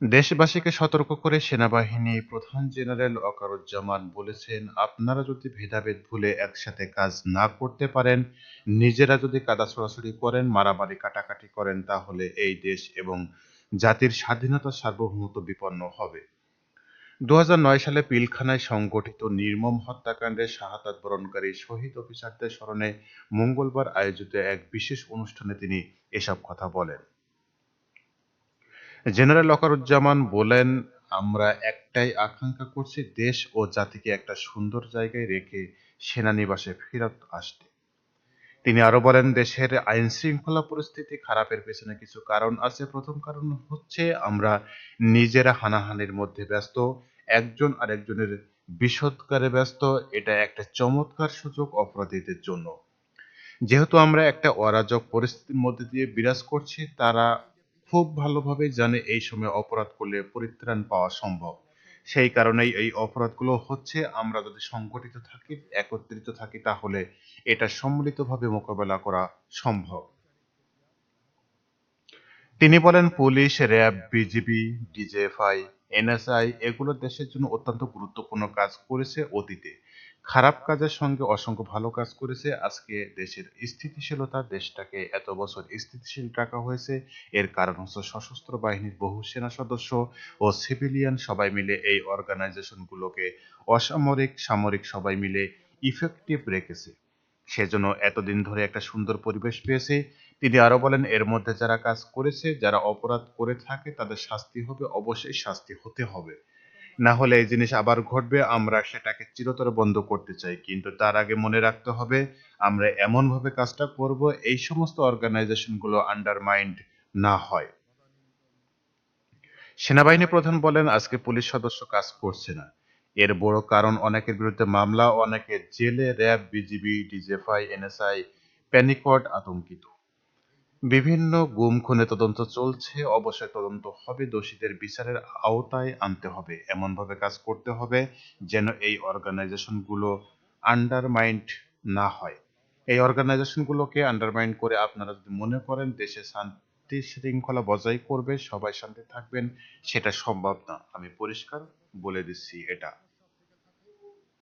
দেশবাসীকে সতর্ক করে সেনাবাহিনী প্রধান জেনারেল ওয়াকারুজ্জামান বলেছেন, আপনারা যদি ভেদাভেদ ভুলে একসাথে কাজ না করতে পারেন, নিজেরা যদি কাদা ছোড়াছুড়ি করেন, মারামারি কাটাকাটি করেন তাহলে এই দেশ এবং জাতির স্বাধীনতা সার্বভৌমত্ব বিপন্ন হবে। ২০০৯ সালে পিলখানায় সংগঠিত নির্মম হত্যাকাণ্ডে শাহাদাত বরণকারী শহীদ অফিসারদের স্মরণে মঙ্গলবার আয়োজিত এক বিশেষ অনুষ্ঠানে তিনি এসব কথা বলেন। জেনারেল ওয়াকারুজ্জামান বলেন, আমরা একটাই আকাঙ্ক্ষা করছি দেশ ও জাতিকে একটা সুন্দর জায়গায় রেখে সেনানিবাসে ফেরত আসতে। তিনি আরও বলেন, দেশের আইন শৃঙ্খলা পরিস্থিতি খারাপের পেছনে কিছু কারণ আছে। প্রথম কারণ হচ্ছে আমরা নিজেরা হানাহানির মধ্যে ব্যস্ত, একজন আরেকজনের বিষোদগারে ব্যস্ত। এটা একটা চমৎকার সুযোগ অপরাধীদের জন্য। যেহেতু আমরা একটা অরাজক পরিস্থিতির মধ্যে দিয়ে বিরাজ করছি, তারা খুব ভালোভাবে জানে এই সময় অপরাধ করলে পরিত্রাণ পাওয়া সম্ভব। সেই কারণেই এই অপরাধগুলো হচ্ছে। আমরা যদি সংগঠিত থাকি, একত্রিত থাকি তাহলে এটা সম্মিলিতভাবে মোকাবেলা করা সম্ভব। তিনি বলেন, police, RAB, BGB, DGFI, NSI এগুলো দেশের জন্য অত্যন্ত গুরুত্বপূর্ণ কাজ করেছে অতীতে। খারাপ কাজের সঙ্গে অসংখ্য ভালো কাজ করেছে। আজকে দেশের স্থিতিশীলতা, দেশটাকে এত বছর স্থিতিশীল রাখা হয়েছে। এর কারণ হচ্ছে সশস্ত্র বাহিনীর বহু সেনা সদস্য ও সিভিলিয়ান সবাই মিলে এই অর্গানাইজেশনগুলোকে অসামরিক, সামরিক সবাই মিলে ইফেক্টিভ রেখেছে। সেজন্য এতদিন ধরে একটা সুন্দর পরিবেশ পেয়েছে। তিনি আরও বলেন, এর মধ্যে যারা কাজ করেছে, যারা অপরাধ করে থাকে তাদের শাস্তি হবে, অবশ্যই শাস্তি হতে হবে। না হলে এই জিনিস আবার ঘটবে। আমরা সেটাকে চিরতরে বন্ধ করতে চাই। কিন্তু তার আগে মনে রাখতে হবে, আমরা এমনভাবে কাজটা করব এই সমস্ত অর্গানাইজেশনগুলো আন্ডারমাইন্ড না হয়। সেনাবাহিনী প্রধান বলেন, আজকে পুলিশ সদস্য কাজ করছে না। এর বড় কারণ অনেকের বিরুদ্ধে মামলা, অনেকে জেলে, RAB, BGB, DGFI, NSI panicked আতঙ্কিত। বিভিন্ন গুম খুনে তদন্ত চলছে, অবশ্যই তদন্ত হবে, দোষীদের বিচারের আওতায় আনতে হবে। এমনভাবে কাজ করতে হবে যেন এই অর্গানাইজেশনগুলো আন্ডারমাইন্ড না হয়। এই অর্গানাইজেশনগুলোকে আন্ডারমাইন্ড করে আপনারা যদি মনে করেন দেশে শান্তি শৃঙ্খলা বজায় করবে, সবাই শান্তি থাকবেন, সেটা সম্ভব না। আমি পরিষ্কার বলে দিচ্ছি এটা।